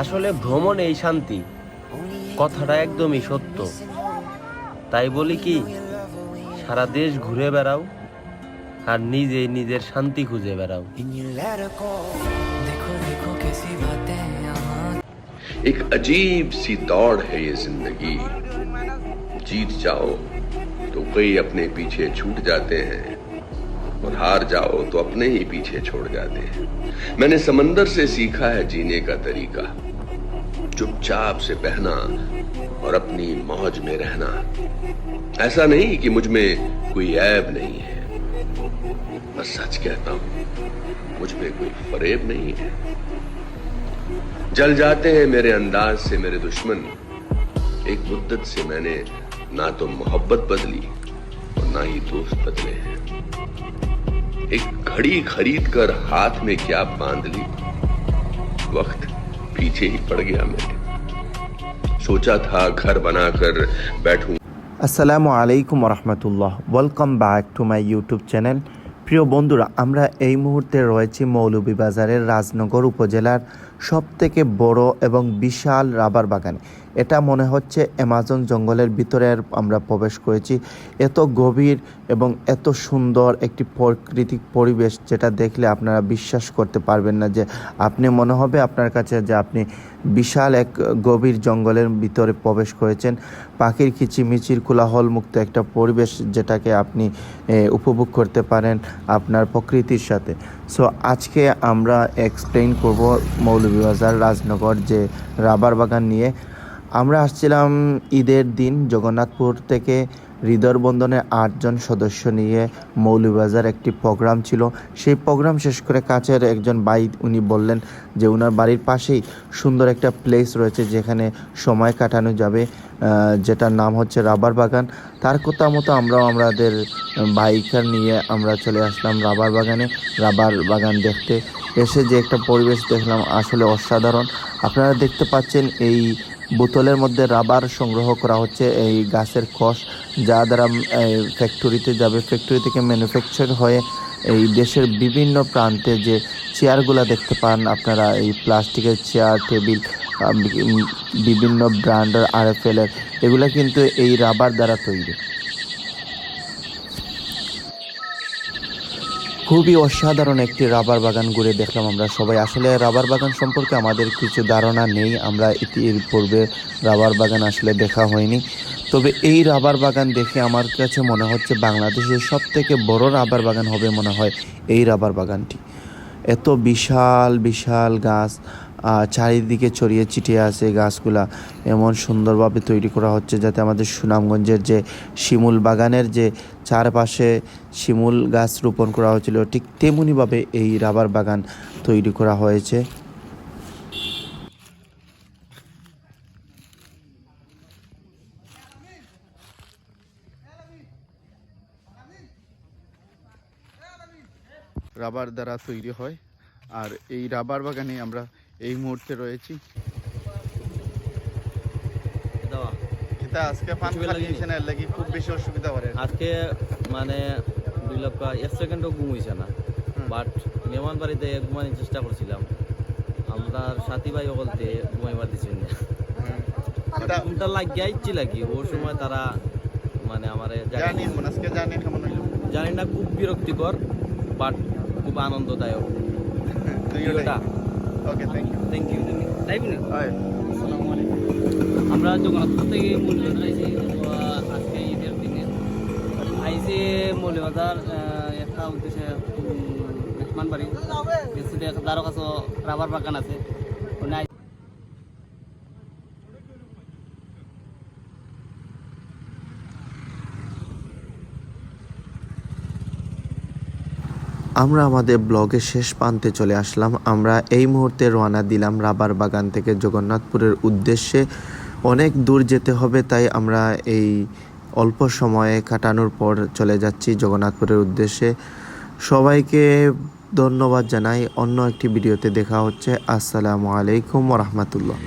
আসলে ভ্রমণ এই শান্তি। কথাটা একদমই সত্য তাই বলি কি সারা দেশ ঘুরে বেড়াও আর নিজে নিজের শান্তি খুঁজে বেড়াও देखो देखो कैसी बातें यहाँ एक अजीब सी दौड़ है ये जिंदगी जीत जाओ तो कई अपने पीछे छूट जाते हैं और हार जाओ तो अपने ही पीछे छोड़ जाते हैं मैंने समंदर से सीखा है जीने का तरीका चुपचाप से बहना और अपनी मौज में रहना। ऐसा नहीं कि मुझमें कोई ऐब नहीं है। मैं सच कहता हूँ, मुझमें कोई फरेब नहीं है। जल जाते हैं मेरे अंदाज से मेरे दुश्मन। एक मुद्दत से मैंने ना तो मोहब्बत बदली और ना ही दोस्त बदले हैं। एक घड़ी खरीद कर हाथ में क्या बाँध ली? वक्त पीछे ही पड़ गया मैं। सोचा था घर बनाकर बैठूं। अस्सलाम वालेकुम वरहमतुल्लाह welcome back to my YouTube channel প্রিয় বন্ধুরা, আমরা এই মুহূর্তে রয়েছি মৌলভীবাজারের রাজনগর উপজেলার সবথেকে বড় এবং বিশাল রাবার বাগানে। এটা মনে হচ্ছে অ্যামাজন জঙ্গলের ভিতরে আমরা প্রবেশ করেছি। এত গভীর এবং এত সুন্দর একটি প্রাকৃতিক পরিবেশ যেটা দেখলে আপনারা বিশ্বাস করতে পারবেন না যে আপনি মনে হবে আপনার কাছে যে আপনি বিশাল এক গভীর জঙ্গলের ভিতরে প্রবেশ করেছেন। পাখির কিচিমিচির কোলাহল মুক্ত একটা পরিবেশ যেটাকে আপনি উপভোগ করতে পারেন আপনার প্রকৃতির সাথে। সো আজকে আমরা এক্সপ্লেইন করব মৌলভীবাজার রাজনগর যে রাবার বাগান নিয়ে। আমরা আসছিলাম ঈদের দিন জগন্নাথপুর থেকে হৃদয় বন্ধনের আটজন সদস্য নিয়ে মৌলভীবাজার একটি প্রোগ্রাম ছিল। সেই প্রোগ্রাম শেষ করে কাছের একজন ভাই, উনি বললেন যে ওনার বাড়ির পাশেই সুন্দর একটা প্লেস রয়েছে যেখানে সময় কাটানো যাবে যেটার নাম হচ্ছে রাবার বাগান। তার কথা মতো আমরাও আমাদের বাইকার নিয়ে আমরা চলে আসলাম রাবার বাগানে, রাবার বাগান দেখতে। এসে যে একটা পরিবেশ দেখলাম, আসলে অসাধারণ। আপনারা দেখতে পাচ্ছেন এই বোতলের মধ্যে রাবার সংগ্রহ করা হচ্ছে এই গাছের খস, যা দ্বারা ফ্যাক্টরিতে যাবে। ফ্যাক্টরি থেকে ম্যানুফ্যাকচার হয়ে এই দেশের বিভিন্ন প্রান্তে যে চেয়ারগুলো দেখতে পান আপনারা, এই প্লাস্টিকের চেয়ার, টেবিল বিভিন্ন ব্র্যান্ডের আর এফ এলের এগুলো কিন্তু এই রাবার দ্বারা তৈরি। খুবই অসাধারণ একটি রাবার বাগান ঘুরে দেখলাম আমরা সবাই। আসলে রাবার বাগান সম্পর্কে আমাদের কিছু ধারণা নেই। আমরা এর পূর্বে রাবার বাগান আসলে দেখা হয়নি। তবে এই রাবার বাগান দেখে আমার কাছে মনে হচ্ছে বাংলাদেশের সব থেকে বড় রাবার বাগান হবে মনে হয় এই রাবার বাগানটি। এত বিশাল বিশাল গাছ। চারিদিকে ছড়িয়ে ছিটিয়ে আছে গাছগুলা। এমন সুন্দরভাবে তৈরি করা হচ্ছে যাতে আমাদের সুনামগঞ্জের যে শিমুল বাগানের যে চারপাশে শিমুল গাছ রোপণ করা হয়েছিল, ঠিক তেমনিভাবে এই রাবার বাগান তৈরি করা হয়েছে। রাবার দ্বারা তৈরি হয়। আর এই রাবার বাগানে আমরা এই মুহূর্তে রয়েছি। এটা আজকে পান অসুবিধা এর লাগি খুব বেশি অসুবিধা করে আজকে মানে দুই লক্ষ এক সেকেন্ডও ঘুম হয়েছে না। বাট মেহমান বাড়িতে ঘুমানোর চেষ্টা করছিলাম। আপনার সাথী ভাই বলতে ঘুমাইবার দিচ্ছেন না। এটা ঘুমটা লাগিয়ে আইছি লাগি ওর সময় তারা মানে আমার জানি আজকে জানি কেমন হইল। জানি না খুব বিরক্তিকর বাট খুব আনন্দদায়ক। Okay thank you thank you না হয় আমরা জগন্নাথপুর থেকে মৌলিবাজার আইছি আজকে ঈদের দিনে। আইছি মৌলিবাজার একটা উদ্দেশ্যে উম, মেহমান বাড়ি কাছে রাবার বাগান আছে। আমরা আমাদের ব্লগের শেষ প্রান্তে চলে আসলাম। আমরা এই মুহূর্তে রওনা দিলাম রাবার বাগান থেকে জগন্নাথপুরের উদ্দেশ্যে। অনেক দূর যেতে হবে, তাই আমরা এই অল্প সময়ে কাটানোর পর চলে যাচ্ছি জগন্নাথপুরের উদ্দেশ্যে। সবাইকে ধন্যবাদ জানাই। অন্য একটি ভিডিওতে দেখা হচ্ছে। আসসালামু আলাইকুম রহমতুল্লাহ।